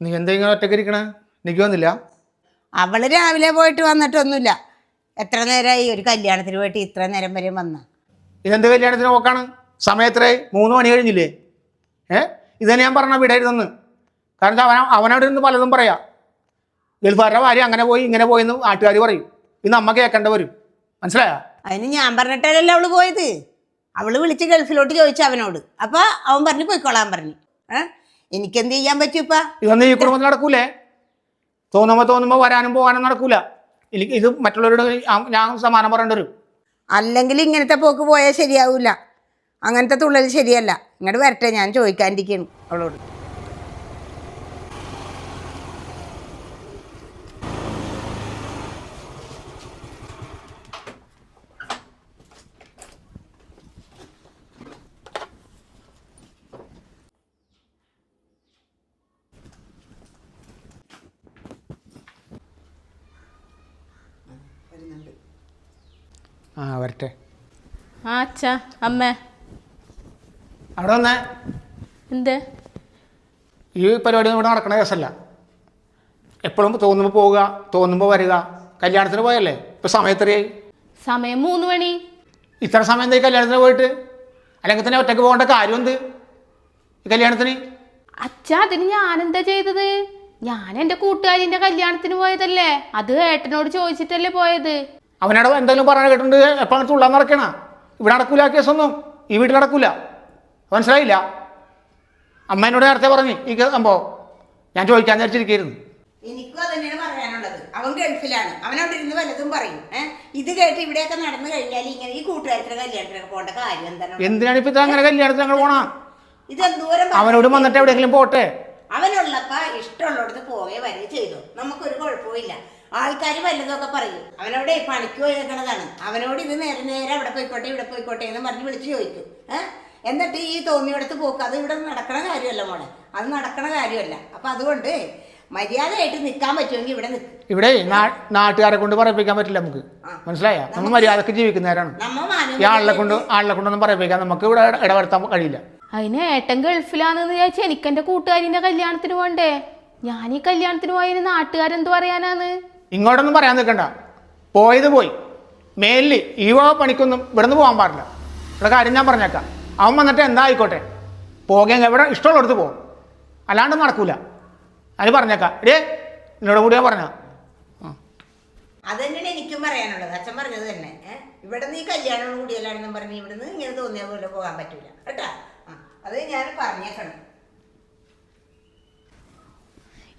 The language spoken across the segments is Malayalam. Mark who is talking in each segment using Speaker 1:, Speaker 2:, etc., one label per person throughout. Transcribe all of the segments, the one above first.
Speaker 1: നീ എന്താ ഇങ്ങനെ ഒറ്റയ്ക്ക് ഇരിക്കണേ എനിക്ക് വന്നില്ല?
Speaker 2: അവൾ രാവിലെ പോയിട്ട് വന്നിട്ടൊന്നുമില്ല. എത്ര നേരമായി ഒരു കല്യാണത്തിന് പോയിട്ട് ഇത്ര നേരം വരെ വന്ന.
Speaker 1: ഇതെന്ത് കല്യാണത്തിന് നോക്കാണ് സമയത്രേ മൂന്ന് മണി കഴിഞ്ഞില്ലേ? ഏ? ഇതന്നെ ഞാൻ പറഞ്ഞ വിടരുതെന്ന് കാരണം അവൻ അവനവിടെ നിന്ന് പലതും പറയാം. ഗൾഫുകാരുടെ ഭാര്യ അങ്ങനെ പോയി ഇങ്ങനെ പോയി എന്ന് നാട്ടുകാർ പറയും. ഇത് നമ്മ കേൾക്കേണ്ട വരും. മനസ്സിലായോ?
Speaker 2: അതിന് ഞാൻ പറഞ്ഞിട്ടല്ലേ അവൾ പോയത്. അവൾ വിളിച്ച് ഗൾഫിലോട്ട് ചോദിച്ചു അവനോട്. അപ്പൊ അവൻ പറഞ്ഞു പോയിക്കോളാൻ പറഞ്ഞു. ഏ എനിക്കെന്ത് ചെയ്യാൻ പറ്റും ഇപ്പൊ
Speaker 1: ഇതൊന്നും ഈ കുടുംബത്തിൽ നടക്കൂലേ? തോന്നുമ്പോ തോന്നുമ്പോ വരാനും പോകാനും നടക്കൂല. എനിക്ക് ഇത് മറ്റുള്ളവരോട് ഞാൻ സമാനം പറയേണ്ടി വരും.
Speaker 2: അല്ലെങ്കിൽ ഇങ്ങനത്തെ പോക്ക് പോയാൽ ശരിയാവൂല. അങ്ങനത്തെ തുള്ളൽ ശരിയല്ല. ഇങ്ങോട്ട് വരട്ടെ ഞാൻ ചോദിക്കാണ്ടിരിക്കുന്നു അവളോട്.
Speaker 1: ആ വരട്ടെ.
Speaker 3: ആ അച്ഛാ അമ്മ.
Speaker 1: അവിടെ വന്നേ.
Speaker 3: എന്ത്?
Speaker 1: ഈ പരിപാടി ഇവിടെ നടക്കണ കേസല്ല. എപ്പോഴും തോന്നുമ്പോൾ പോവുക തോന്നുമ്പോൾ വരിക. കല്യാണത്തിന് പോയല്ലേ? ഇപ്പോൾ സമയത്തറിയായി
Speaker 3: സമയം മൂന്ന് മണി.
Speaker 1: ഇത്ര സമയം എന്താ കല്യാണത്തിന് പോയിട്ട്? അല്ലെങ്കിൽ തന്നെ ഒറ്റയ്ക്ക് പോകേണ്ട കാര്യം എന്ത് ഈ കല്യാണത്തിന്?
Speaker 3: അച്ഛാ അതിന് ഞാനെന്താ ചെയ്തത്? ഞാൻ എന്റെ കൂട്ടുകാരിന്റെ കല്യാണത്തിന് പോയതല്ലേ? അത് ഏട്ടനോട് ചോദിച്ചിട്ടല്ലേ പോയത്?
Speaker 1: അവനോട് എന്തെങ്കിലും പറയാൻ കേട്ടിട്ടുണ്ട് അങ്ങനത്തെ ഉള്ളാന്ന് നടക്കണ? ഇവിടെ നടക്കൂല ആ കേസൊന്നും. ഈ വീട്ടിൽ നടക്കൂല. മനസ്സിലായില്ല? അമ്മ എന്നോട് നേരത്തെ പറഞ്ഞു ഈ സംഭവം ഞാൻ ചോദിക്കാൻ വിചാരിച്ചിരിക്കുന്നു
Speaker 2: എനിക്കും അതന്നെയാണ് പറയാനുള്ളത്. അവൻ ഗൾഫിലാണ്. അവനവിടെ ഇരുന്ന് വല്ലതും പറയും. ഏഹ് ഇത് കേട്ട് ഇവിടെയൊക്കെ നടന്നു കഴിഞ്ഞാൽ ഇങ്ങനെ ഈ കൂട്ടുകാരത്തിന് കല്യാണത്തിനൊക്കെ പോകേണ്ട കാര്യം എന്താണ്?
Speaker 1: എന്തിനാണ് ഇപ്പൊ അങ്ങനെ കല്യാണത്തിന് അങ്ങനെ പോണ?
Speaker 2: ഇത് എന്തോരം
Speaker 1: അവനോട് വന്നിട്ട് എവിടെയെങ്കിലും പോട്ടെ?
Speaker 2: അവനുള്ളപ്പ ഇഷ്ടമുള്ളിടത്ത് പോവേ വരെ ചെയ്തു. നമുക്കൊരു കുഴപ്പമില്ല ആൾക്കാർ വല്ലതൊക്കെ പറയും. അവനവിടെ പണിക്ക് പോയി നിൽക്കണതാണ് അവനോട് ഇത് നേരെ നേരെ അവിടെ പോയിക്കോട്ടെ ഇവിടെ പോയിക്കോട്ടെ എന്ന് പറഞ്ഞ് വിളിച്ച് ചോദിക്കും. ഏഹ് എന്നിട്ട് ഈ തോന്നിയിടത്ത് പോക്ക്. അത് ഇവിടെ നടക്കണ കാര്യമല്ല മോളെ. അത് നടക്കണ കാര്യമല്ല. അപ്പൊ അതുകൊണ്ട് മര്യാദയായിട്ട് നിൽക്കാൻ പറ്റുമെങ്കിൽ ഇവിടെ നിൽക്കും
Speaker 1: ഇവിടെ നാട്ടുകാരെ കൊണ്ട് പറയിപ്പിക്കാൻ പറ്റില്ല നമുക്ക്. മനസ്സിലായ? നമ്മൾ മര്യാദയ്ക്ക് ജീവിക്കുന്നവരാണ്.
Speaker 2: ആളെ മാനം
Speaker 1: ഈ ആളെ കൊണ്ട് ആളെ കൊണ്ടൊന്നും പറയിപ്പിക്കാൻ നമുക്ക് ഇവിടെ ഇടപെടുത്താൻ ഇടവരുത്താൻ കഴിയില്ല.
Speaker 3: അതിന് ഏട്ടൻ ഗൾഫിലാണെന്ന് വിചാരിച്ചാൽ എനിക്ക് എന്റെ കൂട്ടുകാരിന്റെ കല്യാണത്തിന് പോണ്ടേ? ഞാൻ ഈ കല്യാണത്തിന് പോയതിന് നാട്ടുകാരെന്ത് പറയാനാന്ന്
Speaker 1: ഇങ്ങോട്ടൊന്നും പറയാൻ നിൽക്കണ്ട. പോയത് പോയി. മേലിൽ ഈ വക പണിക്കൊന്നും ഇവിടെ നിന്ന് പോകാൻ പാടില്ല. ഇവിടെ കാര്യം ഞാൻ പറഞ്ഞേക്കാം. അവൻ വന്നിട്ട് എന്താ ആയിക്കോട്ടെ ഇവിടെ എവിടെ? ഇഷ്ടമുള്ളിടത്ത് പോകും. അല്ലാണ്ട് നടക്കൂല. അതിന് പറഞ്ഞേക്കാം. ഇടേ എന്നോട് കൂടിയാ ഞാൻ പറഞ്ഞ.
Speaker 2: അത് തന്നെയാണ് എനിക്കും പറയാനുള്ളത്. അച്ഛൻ പറഞ്ഞത് തന്നെ. ഇവിടെ നീ ഈ കല്യാണം കൂടിയല്ലാണെന്നും പറഞ്ഞ് ഇവിടുന്ന് ഇങ്ങനെ തോന്നിയ പോലെ പോകാൻ പറ്റൂല. കേട്ടാ? അത് ഞാൻ പറഞ്ഞേക്കണം.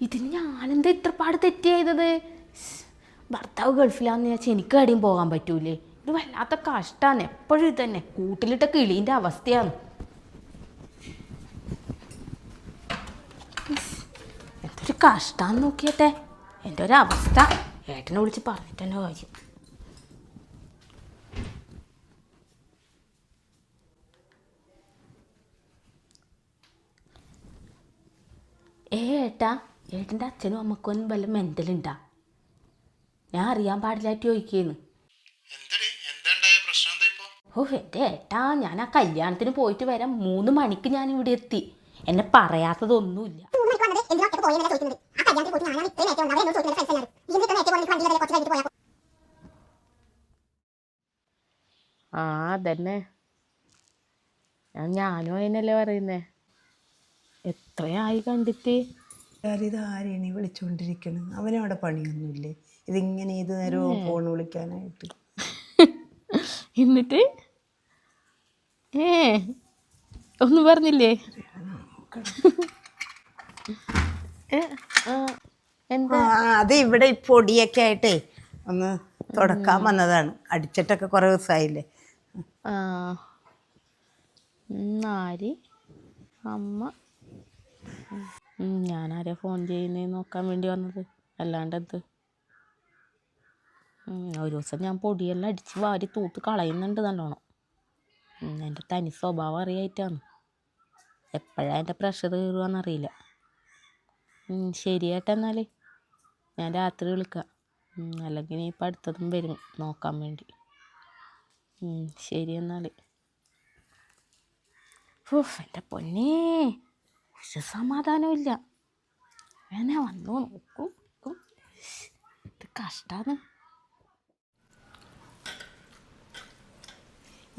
Speaker 3: ഇതിന് ഞാനെന്താ ഇത്രപ്പാട് തെറ്റ് ചെയ്തത്? ശ്ശ്. ഭർത്താവ് ഗൾഫിലാന്ന് വെച്ചാൽ എനിക്ക് എവിടെയും പോകാൻ പറ്റൂലേ. ഇത് വല്ലാത്ത കഷ്ടമാണ് എപ്പോഴും ഇത് തന്നെ. കൂട്ടിലിട്ട കിളീന്റെ അവസ്ഥയാണ്. എന്തൊരു കഷ്ടാന്ന് നോക്കിയട്ടെ. എന്റെ ഒരു അവസ്ഥ. ഏട്ടനെ വിളിച്ച് പറഞ്ഞിട്ടെന്നെ കാര്യം. ഏ ഏട്ടാ. ഏട്ടന്റെ അച്ഛനും അമ്മക്കൊന്നും വല്ല മെന്റലുണ്ടാ? ഞാൻ അറിയാൻ പാടില്ലായിട്ട് ചോദിക്കുന്നു. ഓ എന്റെ ഏട്ടാ ഞാൻ ആ കല്യാണത്തിന് പോയിട്ട് വരാൻ മൂന്ന് മണിക്ക് ഞാൻ ഇവിടെ എത്തി. എന്നെ പറയാത്തതൊന്നുമില്ല.
Speaker 4: ആ
Speaker 3: അതന്നെ. ഞാൻ ഞാനും അതിനല്ലേ പറയുന്നേ. എത്രയായി കണ്ടിട്ട്?
Speaker 5: ഇത് ആരെയാണ് ഈ വിളിച്ചുകൊണ്ടിരിക്കുന്നത് അവനവിടെ പണിയൊന്നുമില്ലേ? ഇതിങ്ങനെ ഏത് നേരവും ഫോൺ വിളിക്കാനായിട്ട്.
Speaker 3: എന്നിട്ട്? ഏ ഒന്നും പറഞ്ഞില്ലേ?
Speaker 2: അത് ഇവിടെ ഈ പൊടിയൊക്കെ ആയിട്ടേ ഒന്ന് തുടക്കാൻ വന്നതാണ്. അടിച്ചിട്ടൊക്കെ കുറെ ദിവസമായില്ലേ
Speaker 3: നാരി ആര്? അമ്മ? ഞാൻ ഞാനാരാ ഫോൺ ചെയ്യുന്നേ നോക്കാൻ വേണ്ടി വന്നത്? അല്ലാണ്ട് എന്ത്? ഒരു ദിവസം ഞാൻ പൊടിയെല്ലാം അടിച്ച് വാരി തൂത്ത് കളയുന്നുണ്ട് നല്ലോണം. എന്റെ തനി സ്വഭാവം അറിയായിട്ടാണ്. എപ്പോഴാണ് എന്റെ പ്രഷർ കയറുകയെന്നറിയില്ല ശരി ഏട്ടാ എന്നാൽ ഞാൻ രാത്രി വിളിക്കാം. അല്ലെങ്കിൽ ഇപ്പം അടുത്തതും വരും നോക്കാൻ വേണ്ടി. ശരി എന്നാൽ ഓഹ് എന്റെ പൊന്നേ ഒരു സമാധാനമില്ല ഞാൻ വന്നു നോക്കും. ഇത് കഷ്ടാണ്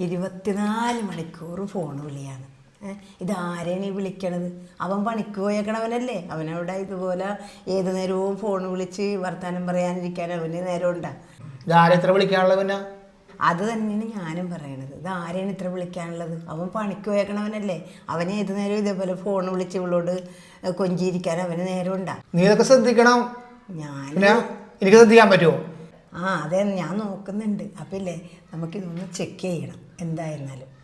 Speaker 5: ഇരുപത്തിനാല് മണിക്കൂർ ഫോൺ വിളിയാണ്. ഇതാരെയാണ് ഈ വിളിക്കണത്? അവൻ പണിക്ക് പോയേക്കണവനല്ലേ? അവനവിടെ ഇതുപോലെ ഏത് നേരവും ഫോൺ വിളിച്ച് വർത്താനം പറയാനിരിക്കാൻ അവന് നേരം ഉണ്ടാ
Speaker 1: ഇതാരെ എത്ര വിളിക്കാനുള്ള പിന്നെ?
Speaker 5: അത് തന്നെയാണ് ഞാനും പറയണത്. ഇത് ആരെയാണ് ഇത്ര വിളിക്കാനുള്ളത്? അവൻ പണിക്ക് പോയേക്കണവനല്ലേ? അവന് ഏത് നേരവും ഇതേപോലെ ഫോൺ വിളിച്ച് ഇവളോട് കൊഞ്ചിയിരിക്കാൻ അവന് നേരം ഉണ്ടാ
Speaker 1: നീ ഇതൊക്കെ ശ്രദ്ധിക്കണം.
Speaker 5: ഞാൻ
Speaker 1: എനിക്ക് ശ്രദ്ധിക്കാൻ പറ്റുമോ
Speaker 5: ആ അതെ ഞാൻ നോക്കുന്നുണ്ട്. അപ്പം ഇല്ലേ നമുക്കിതൊന്ന് ചെക്ക് ചെയ്യണം. എന്തായിരുന്നാലും.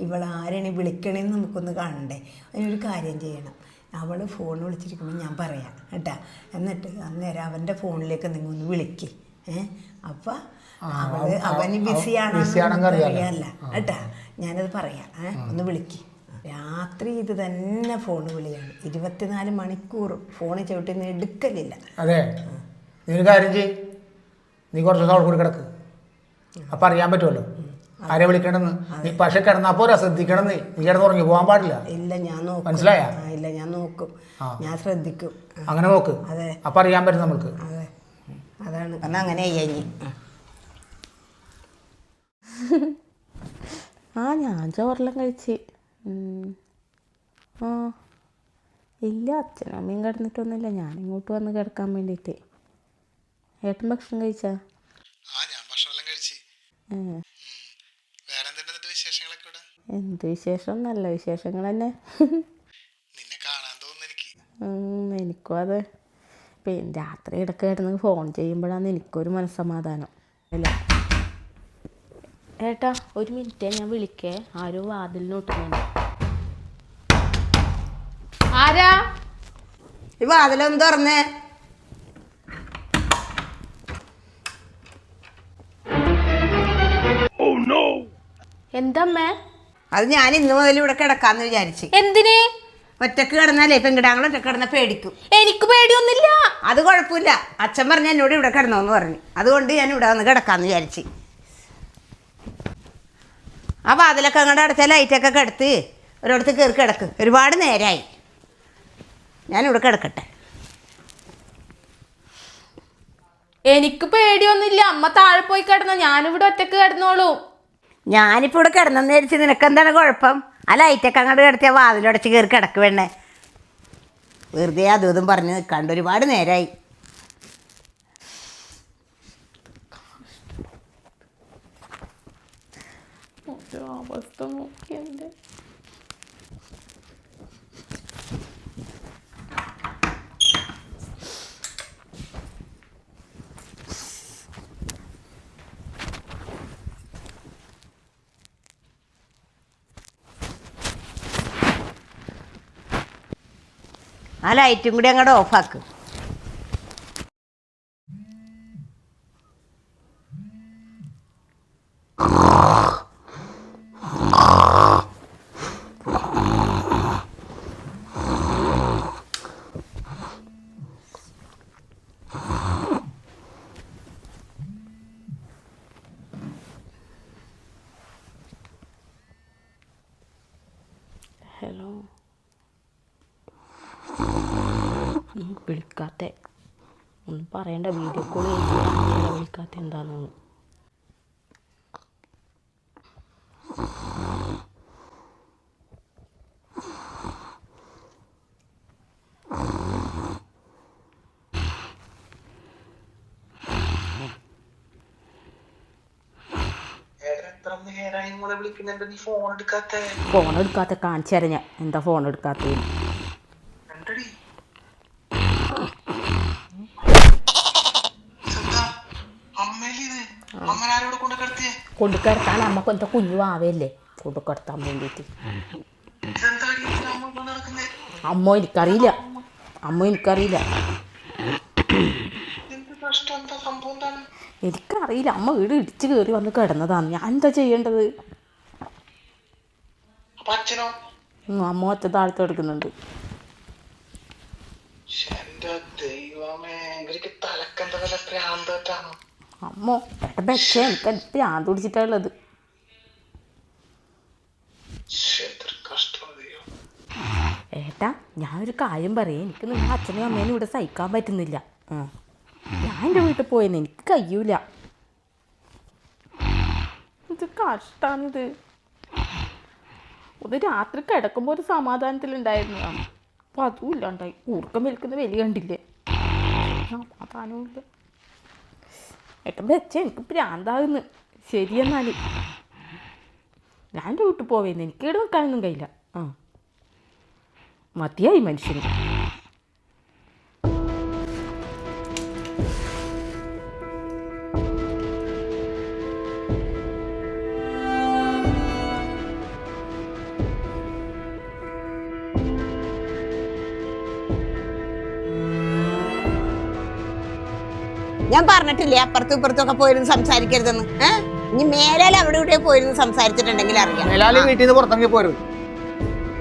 Speaker 5: ഇവൾ ആരാണ് വിളിക്കണേന്ന് നമുക്കൊന്ന് കാണണ്ടേ? അതിനൊരു കാര്യം ചെയ്യണം. അവൾ ഫോൺ വിളിച്ചിരിക്കുമ്പോൾ ഞാൻ പറയാം കേട്ടാ. എന്നിട്ട് അന്നേരം അവന്റെ ഫോണിലേക്ക് നിങ്ങൾ ഒന്ന് വിളിക്ക്. ഏ? അപ്പം അവൾ അവന് ബിസിയാണ്
Speaker 1: busy ആണെന്ന് അറിയാലോ.
Speaker 5: അറിയാല്ല കേട്ടാ. ഞാനത് പറയാം ഏ? ഒന്ന് വിളിക്കേ. രാത്രി ഇത് തന്നെ ഫോൺ വിളിയാണ്. ഇരുപത്തിനാല് മണിക്കൂർ ഫോൺ ചവിട്ടി നിന്ന് എടുക്കലില്ല.
Speaker 1: അതെ. നീ ഒരു കാര്യം ചെയ് നീ കുറച്ച് ദിവസം അവിടെ കൂടി കിടക്ക്. അപ്പം അറിയാൻ പറ്റുമല്ലോ ആരെ വിളിക്കണമെന്ന്? നീ പക്ഷെ കിടന്നാ പോരാ ശ്രദ്ധിക്കണം നീ നീ കിടന്ന് ഉറങ്ങി പോകാൻ പാടില്ല.
Speaker 5: ഇല്ല ഞാൻ നോക്കും.
Speaker 1: മനസ്സിലായോ?
Speaker 5: ഇല്ല ഞാൻ നോക്കും. ഞാൻ ശ്രദ്ധിക്കും.
Speaker 1: അങ്ങനെ നോക്ക്.
Speaker 5: അതെ.
Speaker 1: അപ്പം അറിയാൻ പറ്റും നമുക്ക്
Speaker 5: അതെ. അതാണ്. കാരണം അങ്ങനെ
Speaker 3: ആ. ഞാൻ ചോറെല്ലാം കഴിച്ച്. ആ. ഇല്ല അച്ഛനും അമ്മയും കിടന്നിട്ടൊന്നുമില്ല. ഞാൻ ഇങ്ങോട്ട് വന്ന് കിടക്കാൻ വേണ്ടിയിട്ട്. ഏട്ടൻ ഭക്ഷണം കഴിച്ചാ?
Speaker 6: ആ ഞാൻ ഭക്ഷണം കഴിച്ച്
Speaker 3: ഏ,
Speaker 6: വേറെ എന്തുണ്ട് വിശേഷങ്ങളൊക്കെ ഇവിടെ
Speaker 3: എന്ത് വിശേഷം? നല്ല വിശേഷങ്ങൾ തന്നെ.
Speaker 6: നിന്നെ കാണാൻ തോന്നുന്നു എനിക്ക്.
Speaker 3: അതെ. പിന്നെ രാത്രി ഇടയ്ക്ക് കിടന്ന് ഫോൺ ചെയ്യുമ്പോഴാണ് എനിക്കൊരു മനസ്സമാധാനം. അല്ലേ? ഏട്ടാ ഒരു മിനിറ്റ് ഞാൻ വിളിക്കേ. ആരോ വാതിലിന് ഒട്ടുന്നുണ്ട് ആരാ?
Speaker 2: ഈ വാതിലൊന്ന് തുറന്നേ.
Speaker 3: എന്തമ്മേ?
Speaker 2: അത് ഞാൻ ഇന്ന് മുതൽ ഇവിടെ കിടക്കാന്ന് വിചാരിച്ച്.
Speaker 3: എന്തിന്?
Speaker 2: ഒറ്റയ്ക്ക് കിടന്നാലേ പെങ്കിടാങ്ങൾ ഒറ്റയ്ക്ക് കിടന്ന പേടിക്കും.
Speaker 3: എനിക്ക് പേടിയൊന്നുമില്ല.
Speaker 2: അത് കുഴപ്പമില്ല. അച്ഛൻ പറഞ്ഞ എന്നോട് ഇവിടെ കിടന്നോന്ന് പറഞ്ഞു. അതുകൊണ്ട് ഞാൻ ഇവിടെ വന്ന് കിടക്കാന്ന് വിചാരിച്ച്. ആ വാതിലൊക്കെ അങ്ങോട്ട് അടച്ച ലൈറ്റൊക്കെ കിടത്ത് ഒരിടത്ത് കയറി കിടക്ക്. ഒരുപാട് നേരമായി ഞാനിവിടെ കിടക്കട്ടെ.
Speaker 3: എനിക്ക് പേടിയൊന്നുമില്ല. അമ്മ താഴെ പോയി കിടന്നു. ഞാനിവിടെ ഒറ്റയ്ക്ക് കിടന്നോളൂ.
Speaker 2: ഞാനിപ്പോൾ ഇവിടെ കിടന്നെന്ന് വിചാരിച്ച് നിനക്ക് എന്താണ് കുഴപ്പം? ആ ലൈറ്റൊക്കെ അങ്ങോട്ട് കിടത്തിയ വാതിലടച്ച് കയറി കിടക്ക് വേണേ വെറുതെ അതും ഇതും പറഞ്ഞ് നിൽക്കാണ്ട് ഒരുപാട് നേരമായി
Speaker 3: അവസ്ഥ നോക്കിയതിന്റെ
Speaker 2: ആ ലൈറ്റും കൂടി അങ്ങോട്ട് ഓഫാക്ക്
Speaker 3: ഹലോ ഈ വിളിക്കാത്ത. ഒന്നും പറയണ്ട വീഡിയോ കോൾ ചെയ്യാൻ വിളിക്കാത്ത എന്താണെന്ന്
Speaker 6: ഫോൺ എടുക്കാത്ത.
Speaker 3: ഫോൺ എടുക്കാത്ത കാണിച്ചു തരാം ഞാൻ. എന്താ ഫോൺ എടുക്കാത്തത് കിടത്താൻ അമ്മയ്ക്ക് എന്താ കുഞ്ഞു ആവേല്ലേ? കൊടുക്കടത്താൻ വേണ്ടിട്ട്. വേണ്ടിയിട്ട്
Speaker 6: അമ്മ
Speaker 3: എനിക്കറിയില്ല. അമ്മ എനിക്കറിയില്ല. എനിക്കറിയില്ല. അമ്മ വീട് ഇടിച്ചു കയറി വന്ന് കിടന്നതാണ്. ഞാൻ എന്താ ചെയ്യേണ്ടത്? അമ്മ ഒറ്റ താഴത്ത് എടുക്കുന്നുണ്ട്
Speaker 6: ദൈവമേ. തലക്കെന്താ
Speaker 3: അമ്മ ബെച്ച എനിക്ക് പിടിച്ചിട്ടുള്ളത്
Speaker 6: തുടിച്ചിട്ടുള്ളത്
Speaker 3: ഏട്ടാ ഞാൻ ഒരു കാര്യം പറയാം. എനിക്ക് നിങ്ങൾ അച്ഛനും അമ്മേനും ഇവിടെ സഹിക്കാൻ പറ്റുന്നില്ല. ഞാൻ എന്റെ വീട്ടിൽ പോയെന്ന് എനിക്ക് കഴിയൂല. ഇത് കഷ്ടാണിത്. ഒന്ന് രാത്രി കിടക്കുമ്പോൾ ഒരു സമാധാനത്തിലുണ്ടായിരുന്നതാണ് അപ്പൊ അതും ഇല്ലാണ്ടായി. ഊർക്കം വലിക്കുന്ന വലിയ കണ്ടില്ലേ? സമാധാനവും ഇല്ല ഏട്ടൻ അച്ഛൻ എനിക്ക് പ്രാന്താകുന്നു ശരിയെന്നാൽ ഞാൻ വീട്ടിൽ പോവേന്ന്. എനിക്ക് ഇവിടെ നിൽക്കാനൊന്നും കഴിയില്ല. ആ. മതിയായി മനുഷ്യന്.
Speaker 2: ഞാൻ പറഞ്ഞിട്ടില്ലേ അപ്പുറത്തും ഇപ്പുറത്തും ഒക്കെ പോയിരുന്ന് സംസാരിക്കരുതെന്ന്. ഏഹ് ഇനി മേലാൽ അവിടെ ഇവിടെ പോയിരുന്നു സംസാരിച്ചിട്ടുണ്ടെങ്കിൽ അറിയാം.
Speaker 1: മേലാലും വീട്ടിൽ നിന്ന് പുറത്തിറങ്ങി പോരും.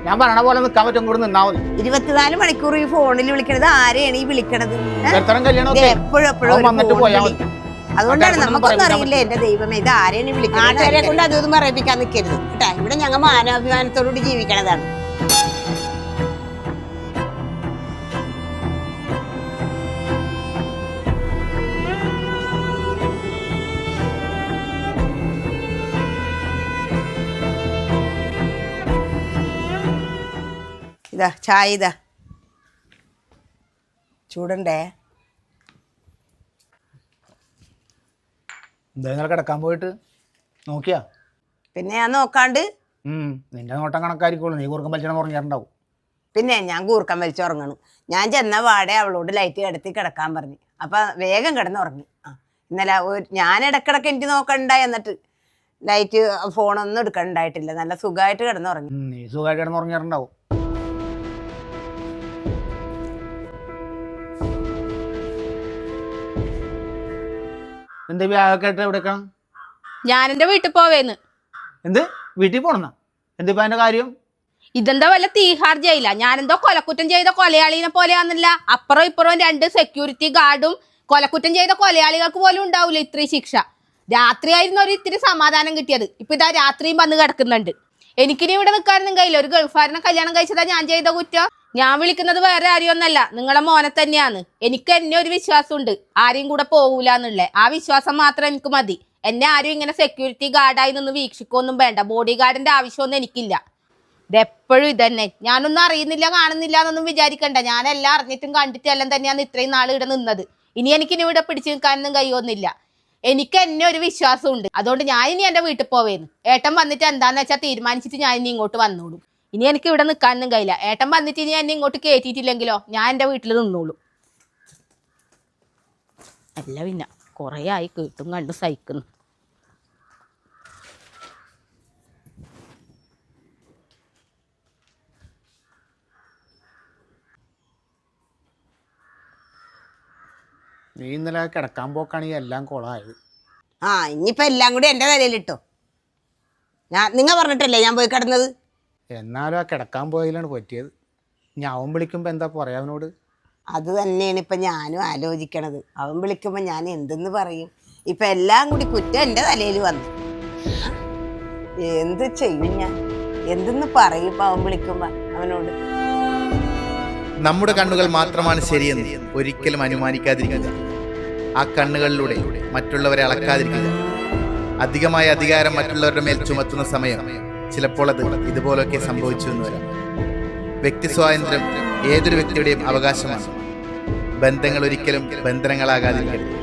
Speaker 1: ഞാൻ പറയണ പോലെ നിൽക്കാൻ പറ്റും കൂടെ നിന്നാ മതി.
Speaker 2: ഇരുപത്തിനാല് മണിക്കൂർ ഈ ഫോണിൽ വിളിക്കണത് ആരെയാണ് ഈ വിളിക്കണത്? എപ്പോഴും എപ്പോഴും
Speaker 1: വന്നിട്ട് മതി.
Speaker 2: അതുകൊണ്ടാണ് നമുക്കൊന്നും അറിയില്ല എന്റെ ദൈവമേ ഇത് ആരെയാണ് വിളിക്കുന്നത് ആരെ കൊണ്ട് അതൊന്നും പറയിപ്പിക്കാൻ നിൽക്കരുത് കേട്ടാ ഇവിടെ ഞങ്ങൾ മാനവാഭിമാനത്തോടുകൂടി ജീവിക്കണതാണ്. ഇതാ ചായ ഇതാ. ചൂടണ്ടേ?
Speaker 1: എന്താ ഇന്നലെ കിടക്കാൻ പോയിട്ട് നോക്കിയാ?
Speaker 2: പിന്നെ ഞാൻ നോക്കാണ്ട്.
Speaker 1: നിന്റെ നോട്ടം കണക്കായിരിക്കുള്ളൂ. നീ കൂർക്കം വലിച്ചണം ഉറങ്ങിയിട്ടുണ്ടാവും
Speaker 2: പിന്നെ ഞാൻ കൂർക്കം വലിച്ചുറങ്ങണു. ഞാൻ ചെന്ന വാടെ അവളോട് ലൈറ്റ് കിടത്തി കിടക്കാൻ പറഞ്ഞു. അപ്പൊ വേഗം കിടന്ന് ഉറങ്ങി ആ ഇന്നലെ ഒരു ഞാൻ ഇടക്കിടക്ക് എനിക്ക് നോക്കണ്ട എന്നിട്ട് ലൈറ്റ് ഫോണൊന്നും എടുക്കണ്ടായിട്ടില്ല. നല്ല സുഖമായിട്ട് കിടന്നുറങ്ങി.
Speaker 1: നീ സുഖമായിട്ട് കിടന്ന് എന്ത് ബാഗൊക്കെ ആയിട്ട് എവിടേക്കാണ്
Speaker 3: ഞാൻ എന്റെ വീട്ടിൽ പോവേന്ന്.
Speaker 1: എന്ത്? വീട്ടിൽ പോണെന്ന? എന്തിപ്പോ അതിന്റെ കാര്യം?
Speaker 3: ഇതെന്താ വല്ല തീഹാർ ജയില? ഞാനെന്തോ കൊലക്കുറ്റം ചെയ്ത കൊലയാളിനെ പോലെയാണെന്നില്ല അപ്പുറം ഇപ്പുറം രണ്ട് സെക്യൂരിറ്റി ഗാർഡും കൊലക്കുറ്റം ചെയ്ത കൊലയാളികൾക്ക് പോലും ഉണ്ടാവില്ല ഇത്രയും ശിക്ഷ. രാത്രിയായിരുന്നു ഒരു ഇത്തിരി സമാധാനം കിട്ടിയത്. ഇപ്പൊ ഇതാ രാത്രിയും വന്ന് കിടക്കുന്നുണ്ട്. എനിക്കിനി ഇവിടെ നിൽക്കാനൊന്നും കഴിയില്ല. ഒരു ഗൾഫാരനെ കല്യാണം കഴിച്ചതാ ഞാൻ ചെയ്ത കുറ്റം. ഞാൻ വിളിക്കുന്നത് വേറെ ആരെയൊന്നല്ല നിങ്ങളെ മോനെ തന്നെയാണ്. എനിക്ക് എന്നെ ഒരു വിശ്വാസമുണ്ട്. ആരെയും കൂടെ പോകൂല എന്നുള്ളേ. ആ വിശ്വാസം മാത്രം എനിക്ക് മതി. എന്നെ ആരും ഇങ്ങനെ സെക്യൂരിറ്റി ഗാർഡായി നിന്ന് വീക്ഷിക്കൊന്നും വേണ്ട. ബോഡി ഗാർഡിന്റെ ആവശ്യമൊന്നും എനിക്കില്ല. ഇതെപ്പോഴും ഇതന്നെ. ഞാനൊന്നും അറിയുന്നില്ല കാണുന്നില്ല എന്നൊന്നും വിചാരിക്കണ്ട. ഞാൻ എല്ലാം അറിഞ്ഞിട്ടും കണ്ടിട്ടും എല്ലാം തന്നെയാണ് ഇത്രയും നാൾ ഇവിടെ നിന്നത്. ഇനി എനിക്ക് ഇനി ഇവിടെ പിടിച്ചു നിൽക്കാനൊന്നും കഴിയുമെന്നില്ല. എനിക്ക് എന്നെ ഒരു വിശ്വാസമുണ്ട്. അതുകൊണ്ട് ഞാൻ ഇനി എന്റെ വീട്ടിൽ പോവേന്ന്. ഏട്ടൻ വന്നിട്ട് എന്താന്ന് വെച്ചാൽ തീരുമാനിച്ചിട്ട് ഞാൻ ഇനി ഇങ്ങോട്ട് വന്നോളൂ. ഇനി എനിക്ക് ഇവിടെ നിൽക്കാനൊന്നും കഴിയില്ല ഏട്ടൻ വന്നിട്ട് ഇനി എന്നെ ഇങ്ങോട്ട് കയറ്റിയിട്ടില്ലെങ്കിലോ ഞാൻ എന്റെ വീട്ടിൽ നിന്നോളൂ. അല്ല പിന്നെ കുറേ ആയി കേട്ടും കണ്ടും സഹിക്കുന്നു.
Speaker 1: നീ ഇന്നലെ കിടക്കാൻ പോക്കാണെങ്കിൽ എല്ലാം കുളമായത്
Speaker 2: ആ ഇനിയിപ്പോൾ എല്ലാം കൂടി എന്റെ തലയിലിട്ടോ. ഞാൻ നിങ്ങൾ പറഞ്ഞിട്ടല്ലേ ഞാൻ പോയി കിടന്നത്?
Speaker 1: എന്നാലും ആ കിടക്കാൻ പോയതിലാണ് പറ്റിയത്. ഞാൻ അവൻ വിളിക്കുമ്പോൾ എന്താ പറയാ അവനോട്?
Speaker 2: അത് തന്നെയാണ് ഇപ്പൊ ഞാനും ആലോചിക്കണത്. അവൻ വിളിക്കുമ്പോൾ ഞാൻ എന്തെന്ന് പറയും? ഇപ്പൊ എല്ലാം കൂടി കുറ്റം എന്റെ തലയിൽ വന്നു. എന്ത് ചെയ്യും ഞാൻ? എന്തെന്ന് പറയും ഇപ്പൊ അവൻ വിളിക്കുമ്പോൾ അവനോട്?
Speaker 7: നമ്മുടെ കണ്ണുകൾ മാത്രമാണ് ശരിയെന്ന് ഒരിക്കലും അനുമാനിക്കാതിരിക്കുക. ആ കണ്ണുകളിലൂടെ മറ്റുള്ളവരെ അളക്കാതിരിക്കുക. അധികമായ അധികാരം മറ്റുള്ളവരുടെ മേൽ ചുമത്തുന്ന സമയം. ചിലപ്പോൾ അത് ഇതുപോലൊക്കെ സംഭവിച്ചു എന്ന് വരാം. വ്യക്തി സ്വാതന്ത്ര്യം ഏതൊരു വ്യക്തിയുടെയും അവകാശമാണ്. ബന്ധങ്ങൾ ഒരിക്കലും ബന്ധനങ്ങളാകാതിരിക്കരുത്